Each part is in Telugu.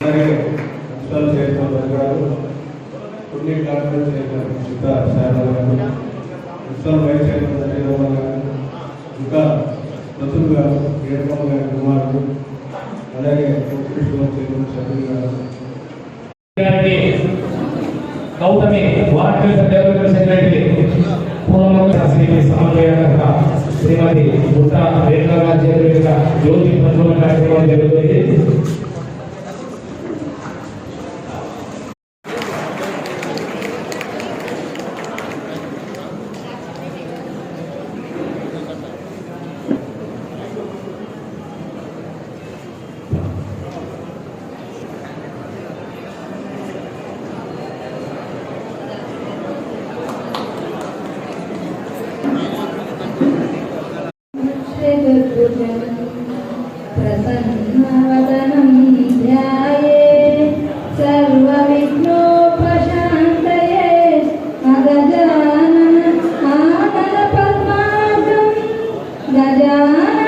అలాగే మున్సిపల్ చైర్మన్ గారు కొన్ని శారద గారు ఇంకా రతుల్ గారు గారి కుమారుడు అలాగే ముఖ్యమంత్రి సభ్యులు గారు గౌతమి వార్డ్ డెవలప్మెంట్ సెక్రటరీ సమన్వయకర్త శ్రీమతి గారి చేతుల జ్యోతి ప్రజ్వలన కార్యక్రమం జరుగుతుంది. Amen.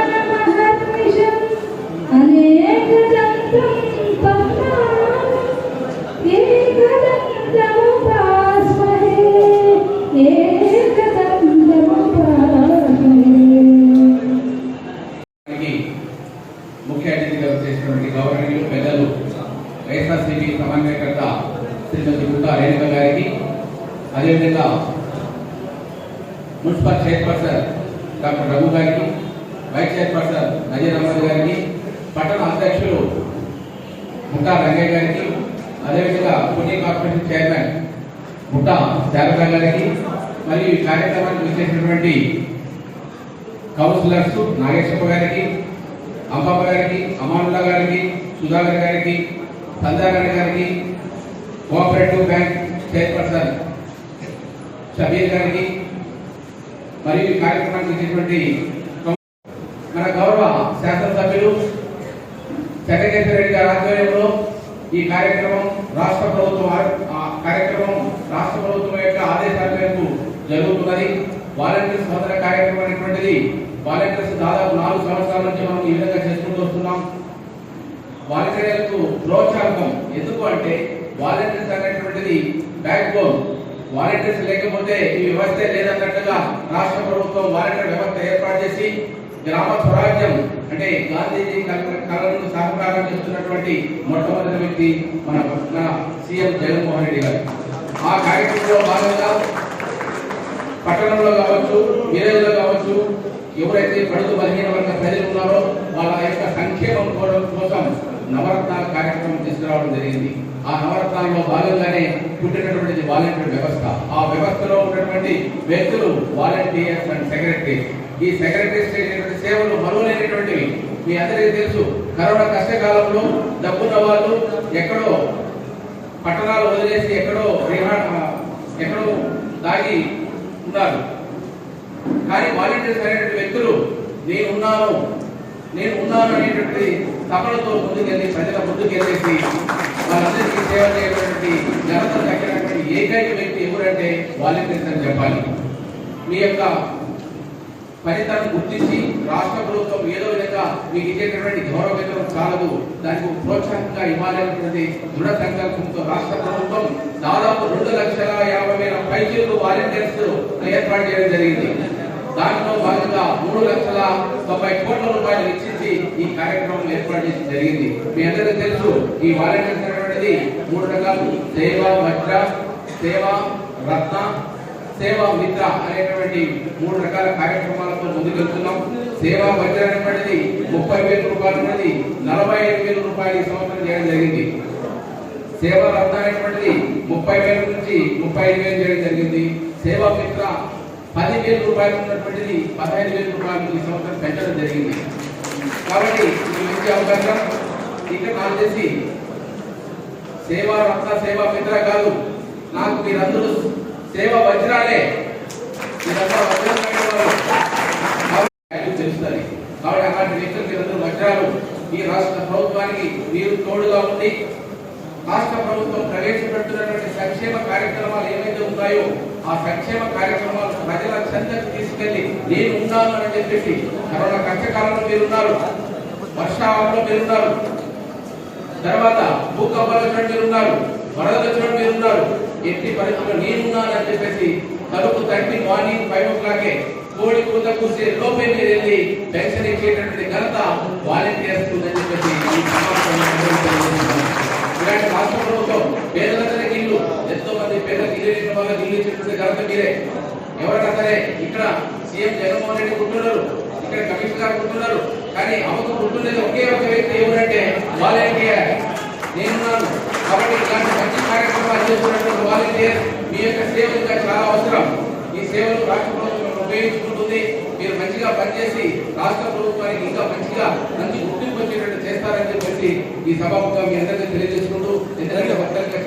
Corporation chairman Mutta Sharada గారికి మరియు ఈ కార్యక్రమానికి విచ్చేసినటువంటి కౌన్సిలర్స్ నాగేశ్వర గారికి అంబాబ గారికి అమానుల గారికి సుధాకర్ గారికి సంధ్యారాణి గారికి కోఆపరేటివ్ బ్యాంక్ చైర్పర్సన్ షబీర్ గారికి మరియు ఈ కార్యక్రమానికి ఇచ్చినటువంటి మన గౌరవ శాసనసభ్యులు చంద్రకేశ్వర రెడ్డి గారి ఆధ్వర్యంలో ఈ కార్యక్రమం రాష్ట్ర ప్రభుత్వం ఆ- కార్యక్రమం రాష్ట్ర ప్రభుత్వం యొక్క ఆదేశాల మేరకు జరుగుతున్నది. వాలంటీర్స్ భద్ర కార్యక్రమం అనేటువంటిది వాలంటీర్స్ దాదాపు నాలుగు సంవత్సరాల నుంచి మనం ఈ విధంగా చేసుకుంటూ వస్తున్నాం. వాలంటీర్లకు ప్రోత్సాహకం ఎందుకు అంటే వాలంటీర్స్ అనేటువంటిది బ్యాక్ బోన్ వాలంటీర్స్ లేకపోతే ఈ వ్యవస్థ లేదన్నట్టుగా రాష్ట్ర ప్రభుత్వం వాలంటీర్ వ్యవస్థ ఏర్పాటు చేసి గ్రామ స్వరాజ్యం అంటే గాంధీజీ కల- సహకారం చేస్తున్నటువంటి మొట్టమొదటి వ్యక్తి మన మన సీఎం జగన్మోహన్ రెడ్డి గారు. ఆ కార్యక్రమంలో భాగంగా పట్టణంలో కావచ్చు విలేజ్లో కావచ్చు ఎవరైతే పడుతు బలహీన వర్గ ప్రజలు ఉన్నారో వాళ్ళ యొక్క సంక్షేమం కోసం నవరత్నాల కార్యక్రమం తీసుకురావడం జరిగింది. ఆ నవరత్నాల్లో భాగంగానే పుట్టినటువంటి వాలంటీర్ వ్యవస్థ. ఆ వ్యవస్థలో ఉన్నటువంటి వ్యక్తులు వాలంటీర్స్ అండ్ సెక్రటరీ ఈ సెక్రటరీ సేవలు మరువలేనటువంటివి మీ అందరికీ తెలుసు కరోనా కష్టకాలంలో డబ్బున్న వాళ్ళు ఎక్కడో పట్టణాలు వదిలేసి ఎక్కడో ఎక్కడో దాగి ఉన్నారు. కానీ వాలంటీర్స్ అనేటువంటి వ్యక్తులు నేను ఉన్నాను నేను ఉన్నాను అనేటువంటి తపనతో ముందుకెళ్ళి ప్రజల ముందుకెళ్ళేసి వాళ్ళందరికీ సేవ చేయటువంటి జనత తగ్గినటువంటి ఏకైక వ్యక్తి ఎవరంటే వాలంటీర్స్ అని చెప్పాలి. మీ యొక్క ఫలితాన్ని గుర్తించి రాష్ట్ర ప్రభుత్వం ఏదో విధంగా మీకు ఇచ్చేటటువంటి గౌరవ వేతనం కాలదు దానికి ప్రోత్సాహంగా ఇవ్వాలనేటువంటి దృఢ సంకల్పంతో రాష్ట్ర ప్రభుత్వం దాదాపు రెండు లక్షల యాభై వేల పైచీలు వాలంటీర్స్ ఏర్పాటు చేయడం జరిగింది. దానిలో భాగంగా మూడు లక్షల తొంభై కోట్ల రూపాయలు వెచ్చించి ఈ కార్యక్రమం ఏర్పాటు చేసి జరిగింది. మీ అందరికీ తెలుసు ఈ వాలంటీర్స్ అనేటువంటిది మూడు రకాలు. సేవ వజ్ర సేవ రత్న సేవా మిత్ర అనేటువంటి మూడు రకాల కార్యక్రమాలతో ముందుకెళ్తున్నాం. సేవా వజ్ర అనేటువంటిది ముప్పై వేల రూపాయల నుండి నలభై ఐదు వేల రూపాయలు ఈ సంవత్సరం చేయడం జరిగింది. సేవా రత్న అనేటువంటిది ముప్పై వేల నుంచి ముప్పై ఐదు వేలు చేయడం జరిగింది. సేవా మిత్ర పది వేల రూపాయలు ఉన్నటువంటిది పదహైదు వేల రూపాయలు ఈ సంవత్సరం పెంచడం జరిగింది. కాబట్టి ఇది మంచి అవకాశం. ఇక్కడ నాకు చేసి సేవా రత్న సేవా మిత్ర కాదు నాకు మీరందరూ సేవ వజ్రాలే. మీరంతా వజ్రం తెలుస్తుంది కాబట్టి అలాంటి వ్యక్తులు మీరందరూ వజ్రాలు ఈ రాష్ట్ర ప్రభుత్వానికి మీరు తోడుగా ఉండి రాష్ట్ర ప్రభుత్వం ప్రవేశపెడుతున్నటువంటి సంక్షేమ కార్యక్రమాలు ఏవైతే ఉన్నాయో ఆ సంక్షేమ కార్యక్రమాలు ప్రజల చెందకు తీసుకెళ్ళి నేను ఉన్నాను అని చెప్పేసి కరోనా కష్టకాలంలో మీరున్నారు వర్షాకాలంలో మీరున్నారు. తర్వాత భూకంపాలు వచ్చిన మీరు ఉన్నారు వరదలు వచ్చిన మీరు ఉన్నారు ఎట్టి పరిస్థితుల్లో నేనున్నానని చెప్పేసి తలుపు తట్టి మార్నింగ్ ఫైవ్ ఓ క్లాకే కోడి కూత కూసే లోపే మీరు వెళ్ళి పెన్షన్ ఇచ్చేటటువంటి ఘనత వాలంటీర్స్ ఉందని చెప్పేసి ఇలాంటి రాష్ట్ర ప్రభుత్వం పేదలందరికీ ఇల్లు ఎంతో మంది పేదలకు ఇల్లు ఇచ్చిన వాళ్ళకి ఇల్లు ఇచ్చినటువంటి ఘనత మీరే. ఎవరైనా సరే ఇక్కడ సీఎం జగన్మోహన్ రెడ్డి ఉంటున్నారు ఇక్కడ కమిషనర్ గారు ఉంటున్నారు కానీ ఆమెకు ఉంటున్నది ఒకే ఒక వ్యక్తి ఎవరంటే వాలంటీర్. నేనున్నాను. కాబట్టి ఇలాంటి మంచి కార్యక్రమాలు చేస్తున్నటువంటి వాలంటీర్ మీ యొక్క సేవ ఇంకా చాలా అవసరం. ఈ సేవలు రాష్ట్ర ప్రభుత్వం ఉపయోగించుకుంటుంది. మీరు మంచిగా పనిచేసి రాష్ట్ర ప్రభుత్వానికి ఇంకా మంచిగా మంచి గుర్తింపు వచ్చేటట్టు చేస్తారని చెప్పేసి ఈ సభాముఖంగా మీ అందరికీ తెలియజేసుకుంటూ ఎందుకంటే భక్తులకి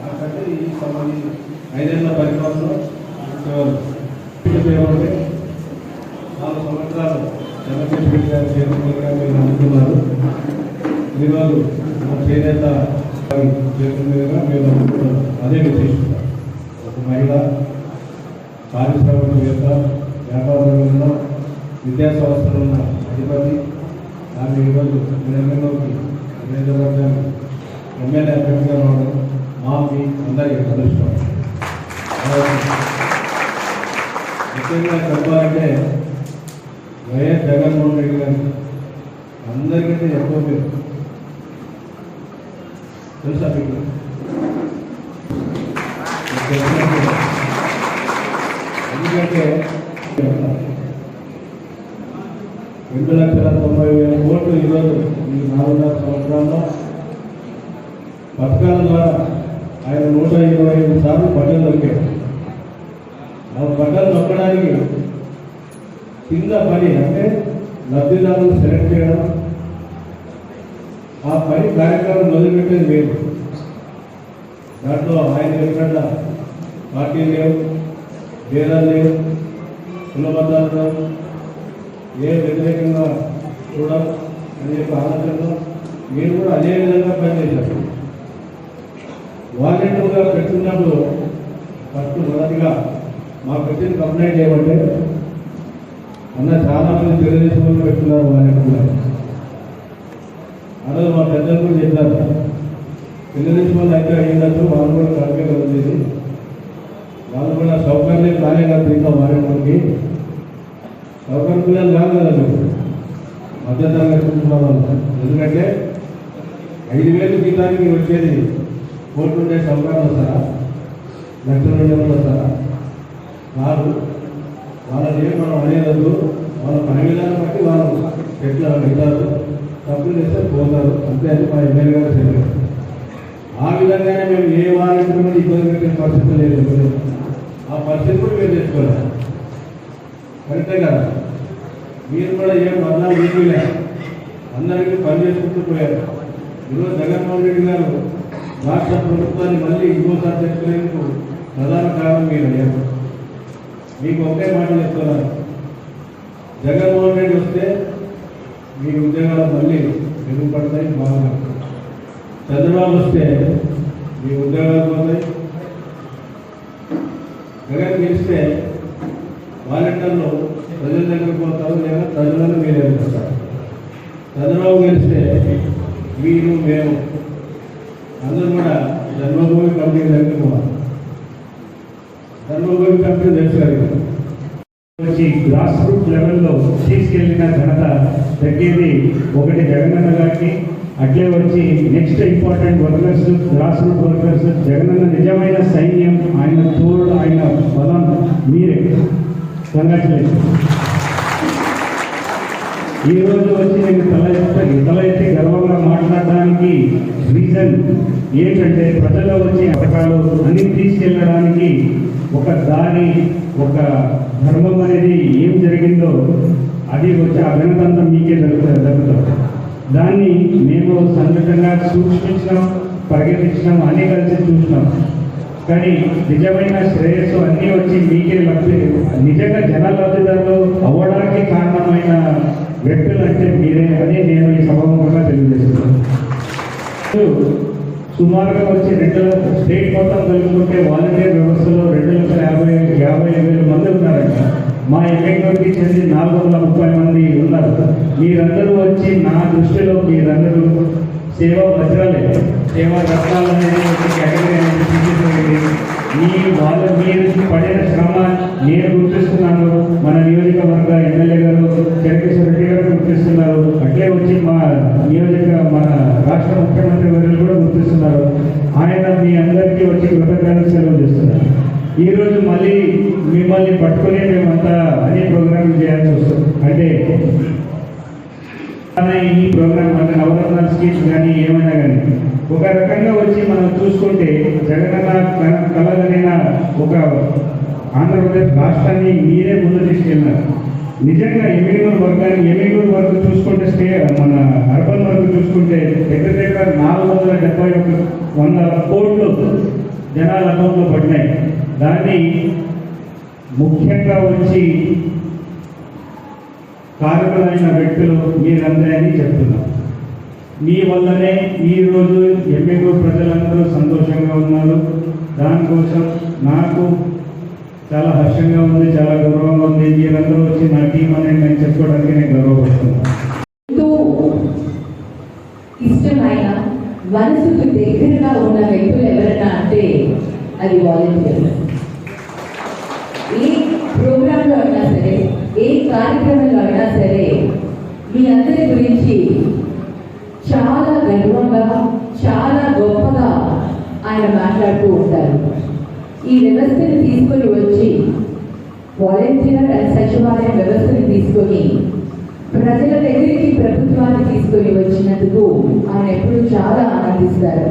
నాకంటే ఈ సంబంధించి ఐదేళ్ళ పరిపాలనలో సేవలు. నాలుగు సంవత్సరాలు చంద్రశేఖర్ గారు చైర్మన్గా మీరు అందుకున్నారు ఈరోజు మా చేనేత చైర్మన్గా మేము అందుకున్నారు అదే విశేషత ఒక మహిళ పారిశ్రామికవేత్త వ్యాపారంలో విద్యా సంస్థలు ఉన్న అధిపతి ఆమె ఈరోజు తెలంగాణలోకి నియోజకవర్గానికి ఎమ్మెల్యే అభ్యర్థిగా రావడం మా మీ అందరి అదృష్టం. ముఖ్యంగా చెప్పాలంటే వైఎస్ జగన్మోహన్ రెడ్డి గారు అందరికంటే ఎక్కువ పేరు. తెలుసా మీకు మీకు తెలిసినట్టు. ఎందుకంటే రెండు లక్షల తొంభై వేల కోట్లు ఈరోజు ఈ నాలుగున్నర సంవత్సరాల్లో పథకాల ద్వారా ఆయన నూట ఇరవై ఐదు సార్లు బట్టలు దొరికాడు ఆ బట్టలు నొక్కడానికి కింద పని అంటే లబ్ధిదారులు సెలెక్ట్ చేయడం ఆ పై కార్యక్రమం మొదలుపెట్టేది వేరు దాంట్లో ఆయన ఎక్కడ పార్టీ లేవు భేదాలు లేవు కులబద్ధాలు లేవు ఏ వ్యతిరేకంగా చూడాలి అని చెప్పి ఆలోచనలో మీరు కూడా అదే విధంగా పనిచేశారు. వాలంటీర్గా పెట్టుకున్నప్పుడు ఫస్ట్ మొదటిగా మా పెట్టిన కంప్లైంట్ ఏమంటే అన్న చాలామంది తెలుగుదేశం వాళ్ళు పెట్టుకున్నారు వాలంటీర్గా అదే మా పెద్దలు కూడా చెప్పారు. నుంచి వాళ్ళు అయితే అయ్యిందంటూ వాళ్ళు కూడా కరెక్ట్గా ఉండేది వాళ్ళు కూడా సౌకర్యం రాలే కాదు ఇంకా వాలంటీర్కి సౌకర్యం పిల్లలు కాదు కదా. మీరు మధ్యతరగతి కుటుంబాల ఎందుకంటే ఐదు వేలు జీతానికి వచ్చేది కోర్టు ఉండే సౌకర్యం వస్తారా లక్షల నుండి ఏమైనా వస్తారా కాదు. వాళ్ళని ఏం మనం అనేది వాళ్ళ పని విధానం బట్టి వాళ్ళు ఎట్లా అవుతారు తప్పులు చేస్తే పోతారు. అంతే అని మా ఎమ్మెల్యే గారు చెప్పారు. ఆ విధంగానే మేము ఏ వారికి కూడా ఇబ్బంది పెట్టిన పరిస్థితి లేదు. ఆ పరిస్థితి కూడా మీరు తెచ్చుకోవాలి కరెక్టే కదా? మీరు కూడా ఏం మళ్ళా మీకు లేదు అందరికీ పని చేసుకుంటూ పోయారు. ఈరోజు జగన్మోహన్ రెడ్డి గారు రాష్ట్ర ప్రభుత్వాన్ని మళ్ళీ ఇంకోసారి తెచ్చుకునేందుకు ప్రధాన కారణం మీరు అయ్యారు. మీకు ఒకే మాట చెప్తున్నాను. జగన్మోహన్ రెడ్డి వస్తే మీ ఉద్యోగాలు మళ్ళీ మెరుగుపడతాయి బాగా చంద్రబాబు వస్తే మీ ఉద్యోగాలు పోతాయి. జగన్ గెలిస్తే వాలంటీర్లు ప్రజల దగ్గర పోతారు లేదా ప్రజలను మీరు ఎదుర్కొంటారు చంద్రబాబు గెలిస్తే మీరు మేము అందరూ కూడా జన్మభూమి కంపెనీ దగ్గర పోవాలి. జన్మభూమి కంపెనీ తెలుసు వచ్చి గ్రాస్ రూట్ లెవెల్లో తీసుకెళ్ళిన ఘనత దక్కేది ఒకటి జగనన్న గారికి అట్లే వచ్చి next important workers grass root workers Jagananna నిజమైన సైన్యం ఆయన తోడు ఆయన బలం మీరే. కంగ్రాచులేషన్ ఈ రోజు వచ్చి నేను తల ఎత్తి తల ఎత్తి గర్వంగా మాట్లాడడానికి రీజన్ ఏంటంటే ప్రజల్లో వచ్చే పథకాలు అన్ని తీసుకెళ్ళడానికి ఒక దారి ఒక ధర్మం అనేది ఏం జరిగిందో అది వచ్చి ఆ మీకే దొరుకుతుంది దక్కుతుంది దాన్ని మేము సంఘటనగా సూచించినాం పరిగెత్తించినాం అన్నీ కలిసి చూసినాం. కానీ నిజమైన శ్రేయస్సు అన్నీ వచ్చి మీకే లబ్ధి నిజంగా జన లబ్ధిదారులు అవ్వడానికి కారణమైన వ్యక్తులు అంటే మీరే అని నేను ఈ సభాముఖంగా తెలియజేస్తున్నాను. సుమారుగా వచ్చి రెండు స్టేట్ మొత్తం కలుపుకుంటే వాలంటీర్ వ్యవస్థలో రెండు లక్షల యాభై యాభై వేల మంది ఉన్నారంట. మా ఎమ్మెల్యేకి చేసి నాలుగు వందల ముప్పై మంది ఉన్నారు. మీరందరూ వచ్చి నా దృష్టిలో మీరందరూ సేవా వజ్రాలే సేవా రత్నాలు అనేది ఒక కేటగిరీ అనేది తీసేసేయండి మీ వాళ్ళు మీరు పడిన శ్రమ నేను గుర్తిస్తున్నాను. మన నియోజక ఎమ్మెల్యే గారు చెరకేశ్వర రెడ్డి గారు గుర్తిస్తున్నారు అట్లే వచ్చి మా నియోజక మన రాష్ట్ర ముఖ్యమంత్రి వర్యులు కూడా గుర్తిస్తున్నారు ఆయన మీ అందరికీ వచ్చి కృతజ్ఞతలు సెలవు చేస్తున్నారు ఈ రోజు మళ్ళీ మిమ్మల్ని పట్టుకొని మేమంతా అనే ప్రోగ్రామ్ చేయాల్సి వస్తుంది అంటే మన ఈ ప్రోగ్రామ్ అంటే నవరత్న స్కీమ్స్ కానీ ఏమైనా కానీ ఒక రకంగా వచ్చి మనం చూసుకుంటే జగనన్న కల- కలగలిగిన ఒక ఆంధ్రప్రదేశ్ రాష్ట్రాన్ని మీరే ముందు తీసుకెళ్ళినారు నిజంగా ఎమ్మిగూరు వర్గాన్ని ఎమ్మిగూరు వరకు చూసుకుంటే స్టే మన అర్బన్ వరకు చూసుకుంటే దగ్గర దగ్గర వందల డెబ్బై ఒక వంద కోట్లు జనాల అకౌంట్లో పడినాయి. దాన్ని ముఖ్యంగా వచ్చి కారకులైన వ్యక్తులు మీరందరే అని చెప్తున్నాం. మీ వల్లనే ఈరోజు ఎమ్మెల్యే ప్రజలందరూ సంతోషంగా ఉన్నారు. దానికోసం నాకు చాలా హర్షంగా ఉంది చాలా గౌరవంగా ఉంది. మీరందరూ వచ్చి నా టీం అనేది నేను చెప్పుకోవడానికి నేను గౌరవపడుతున్నాను. ఇష్టమైన మనసుకు దగ్గరగా ఉన్న వ్యక్తులు ఎవరైనా అంటే అది వాలంటీర్ ఏ ప్రోగ్రాంలో అయినా సరే ఏ కార్యక్రమంలో అయినా సరే మీ అందరి గురించి చాలా గర్వంగా చాలా గొప్పగా ఆయన మాట్లాడుతూ ఉంటారు. ఈ వ్యవస్థను తీసుకొని వచ్చి వాలంటీర్ అండ్ సచివాలయం వ్యవస్థను తీసుకొని ప్రజల దగ్గరికి ప్రభుత్వాన్ని తీసుకొని వచ్చినందుకు ఆయన ఎప్పుడు చాలా ఆనందిస్తారు.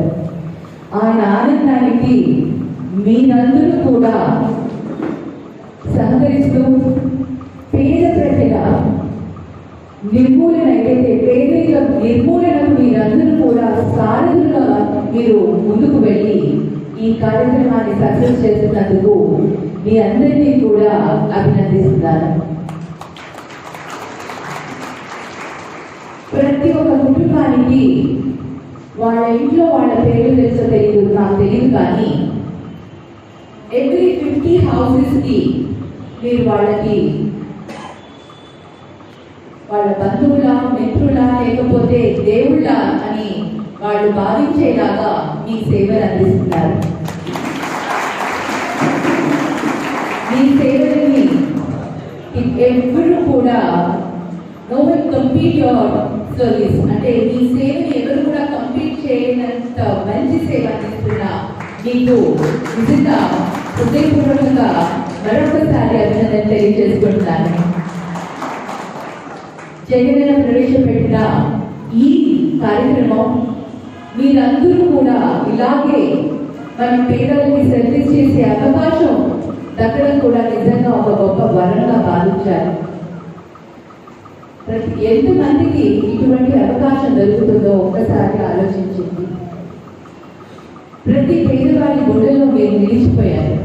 ఆయన ఆనందానికి మీరందరూ కూడా సహకరిస్తూ పేద ప్రజల నిర్మూలన ఏదైతే పేదరిక నిర్మూలనకు మీరందరూ కూడా సారథులుగా మీరు ముందుకు వెళ్ళి ఈ కార్యక్రమాన్ని సక్సెస్ చేస్తున్నందుకు మీ అందరినీ కూడా అభినందిస్తున్నాను. ప్రతి ఒక్క కుటుంబానికి వాళ్ళ ఇంట్లో వాళ్ళ పేర్లు తెలుసో తెలియదు నాకు తెలియదు కానీ ఎవ్రీ ఫిఫ్టీ హౌసెస్కి మీరు వాళ్ళకి వాళ్ళ బంధువుల మిత్రుల లేకపోతే దేవుళ్ళ అని వాళ్ళు భావించేలాగా మీ సేవలు అందిస్తున్నారు. మీ సేవలని ఎవరు కూడా నో కంప్లీట్ యువర్ సర్వీస్ అంటే మీ సేవని ఎవరు కూడా కంప్లీట్ చేయనంత మంచి సేవ అందిస్తున్న మీకు నిజంగా హృదయపూర్వకంగా మరొకసారి అభినందన తెలియజేసుకుంటున్నాను. జగన్ ప్రవేశపెట్టిన ఈ కార్యక్రమం మీరందరూ కూడా ఇలాగే మన పేదలకి సర్వీస్ చేసే అవకాశం దక్కడం కూడా నిజంగా ఒక గొప్ప వరంగా భావించారు. ప్రతి ఎంతమందికి ఇటువంటి అవకాశం దొరుకుతుందో ఒక్కసారి ఆలోచించింది ప్రతి పేదవాడి గుండెలో మీరు నిలిచిపోయారు.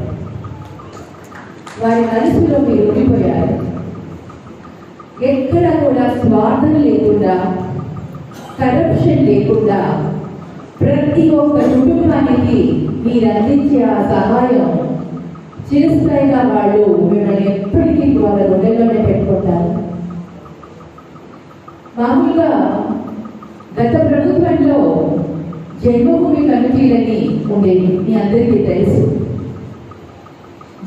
వారి మనసులో మీరు ఉండిపోయారు ఎక్కడ కూడా స్వార్థం లేకుండా కరప్షన్ లేకుండా ప్రతి ఒక్క కుటుంబానికి మీరు అందించే ఆ సహాయం చిరస్థాయిగా వాళ్ళు మిమ్మల్ని ఎప్పటికీ వాళ్ళ గుండెల్లోనే పెట్టుకుంటారు. మామూలుగా గత ప్రభుత్వంలో జన్మభూమి కమిటీలని ఉండేవి మీ అందరికీ తెలుసు.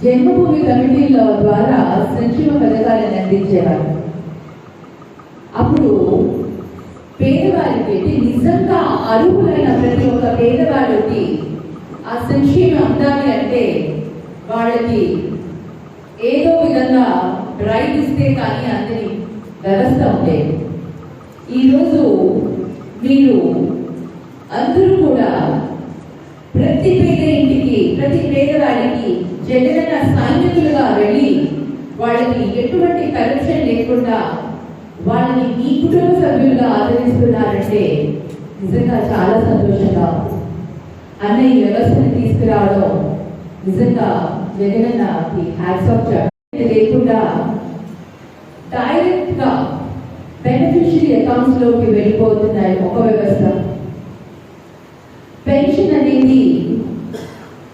జన్మభూమి కమిటీల ద్వారా సంక్షేమ పథకాలను అందించేవారు. అప్పుడు పేదవారికి అంటే నిజంగా అర్హులైన ప్రతి ఒక్క పేదవాడికి ఆ సంక్షేమం అందాలి అంటే వాళ్ళకి ఏదో విధంగా రైట్ ఇస్తే కానీ అందని వ్యవస్థ ఉండేది. ఈరోజు మీరు అందరూ కూడా ప్రతి పేద ఇంటికి ప్రతి పేదవాడికి జగనన్న సైనికులుగా వెళ్ళి వాళ్ళకి ఎటువంటి కరప్షన్ లేకుండా వాళ్ళని మీ కుటుంబ సభ్యులుగా ఆదరిస్తున్నారంటే నిజంగా చాలా సంతోషంగా అన్న ఈ వ్యవస్థను తీసుకురావడం నిజంగా జగనన్నకి హ్యాట్స్ ఆఫ్ లేకుండా డైరెక్ట్గా బెనిఫిషియరీ అకౌంట్స్లోకి వెళ్ళిపోతున్నాయి ఒక వ్యవస్థ. పెన్షన్ అనేది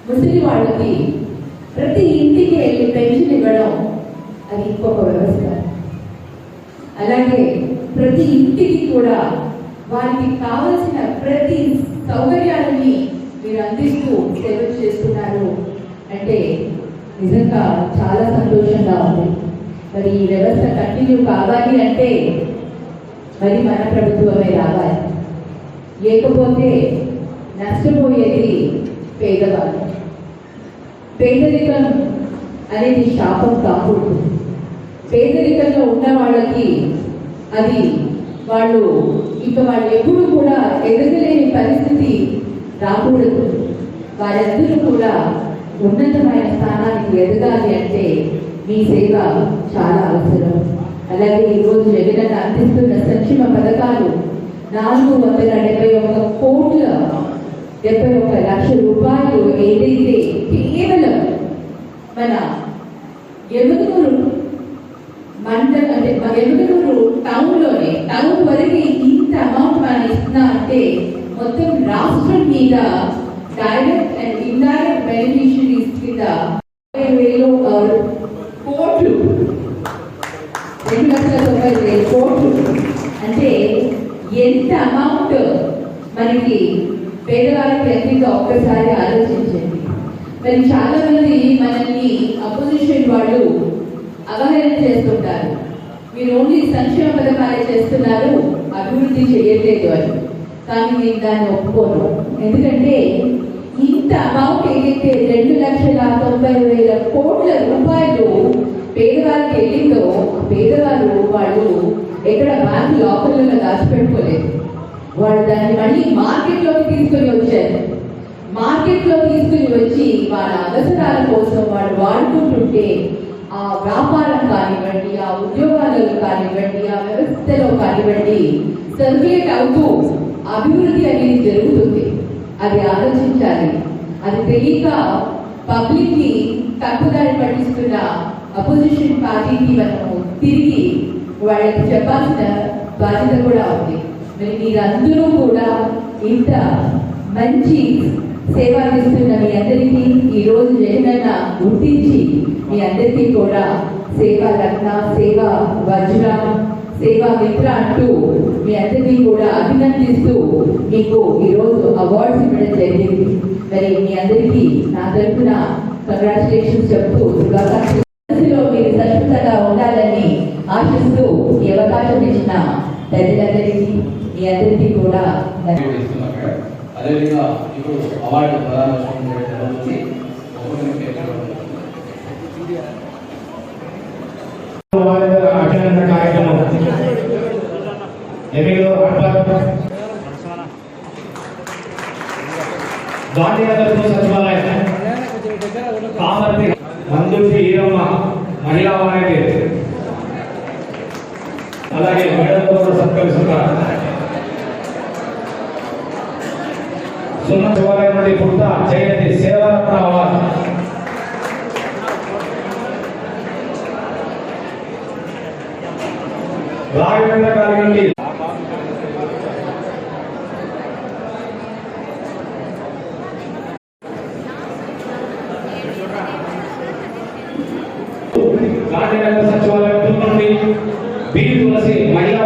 ముసలి వాళ్ళకి ప్రతి ఇంటికి వెళ్ళి పెన్షన్ ఇవ్వడం అది ఇంకొక వ్యవస్థ. అలాగే ప్రతి ఇంటికి కూడా వారికి కావలసిన ప్రతి సౌకర్యాలని మీరు అందిస్తూ సేవ చేస్తున్నారు. అంటే నిజంగా చాలా సంతోషంగా ఉంది. మరి ఈ వ్యవస్థ కంటిన్యూ కావాలి అంటే మరి మన ప్రభుత్వమే రావాలి. లేకపోతే నష్టపోయేది పేదవాళ్ళు. పేదరికం అనేది శాపం కాకూడదు. పేదరికంలో ఉన్న వాళ్ళకి అది వాళ్ళు ఇక వాళ్ళు ఎప్పుడు కూడా ఎదగలేని పరిస్థితి రాకూడదు. వారందరూ కూడా ఉన్నతమైన స్థానానికి ఎదగాలి అంటే మీ సేవ చాలా అవసరం. అలాగే ఈరోజు జగన్ అందిస్తున్న సంక్షేమ పథకాలు నాలుగు వందల డెబ్బై ఒక కోట్ల డెబ్బై ఒక లక్ష రూపాయలు ఏదైతే కేవలం మన ఎముదూరు మండల అంటే ఎముదూరు ఎముకూరు టౌన్లోనే టౌన్ వరకు ఇంత అమౌంట్ మనం ఇస్తున్నా అంటే మొత్తం రాష్ట్రం మీద డైరెక్ట్ అండ్ ఇండైరెక్ట్ బెనిఫిషరీస్ కింద ఇరవై వేలు ఆ, కోట్లు రెండు లక్షల తొంభై వేల కోట్లు. అంటే ఎంత అమౌంట్ మనకి పేదవాళ్ళకి అందిందో ఒక్కసారి ఆలోచించండి. మరి చాలా మంది మనల్ని అపోజిషన్ వాళ్ళు అవహేళన చేస్తుంటారు. మీరు ఓన్లీ సంక్షేమ పథకాలే చేస్తున్నారు అభివృద్ధి చేయట్లేదు అని. కానీ నేను దాన్ని ఒప్పుకోను ఎందుకంటే ఇంత అమౌంట్ ఏదైతే రెండు లక్షల తొంభై వేల కోట్ల రూపాయలు పేదవాళ్ళకి వెళ్ళిందో పేదవారు వాళ్ళు ఎక్కడ బ్యాంక్ లాకర్లలో దాచిపెట్టుకోలేదు. వాళ్ళు దాన్ని మళ్ళీ మార్కెట్లోకి తీసుకొని వచ్చారు. మార్కెట్లో తీసుకుని వచ్చి వాళ్ళ అవసరాల కోసం వాళ్ళు వాడుకుంటుంటే ఆ వ్యాపారం కానివ్వండి ఆ ఉద్యోగాలలో కానివ్వండి ఆ వ్యవస్థలో కానివ్వండి సర్క్యులేట్ అవుతూ అభివృద్ధి అనేది జరుగుతుంది. అది ఆలోచించాలి. అది తెలియక పబ్లిక్ని తప్పుదారి పట్టిస్తున్న అపోజిషన్ పార్టీకి మనము తిరిగి వాళ్ళకి చెప్పాల్సిన బాధ్యత కూడా ఉంది. మరి మీరందరూ కూడా ఇంత మంచి సేవ అందిస్తున్న మీ అందరికీ ఈరోజు జగనన్న గుర్తించి మీ అందరికీ కూడా సేవా రత్న సేవా వజ్ర సేవా మిత్ర అంటూ మీ అందరినీ కూడా అభినందిస్తూ మీకు ఈరోజు అవార్డ్స్ ఇవ్వడం జరిగింది. మరి మీ అందరికీ నా తరఫున కంగ్రాచులేషన్స్ చెప్తూ శుభాకాంక్షలు మనసులో మీరు సరస్వతంగా ఉండాలని ఆశిస్తూ ఈ అవకాశం ఇచ్చిన పెద్దలందరికీ మీ అందరికీ కూడా. అదేవిధంగా ఇప్పుడు అవార్డు. అభినందన కార్యక్రమం ఎనిమిదో గాంధీనగర్ సచివాలయం కామర్తి ఈరమ్మ మహిళా వారికి అలాగే మేడంతో కూడా సత్కరిస్తున్నారు. సున్న శివాలయం నుండి పుట్ట చేయండి సేవారత్న అవార్డు. రాఘవేంద్ర గారి నుండి గాంధీనగర్ సచివాలయం నుండి బి తులసి మహిళా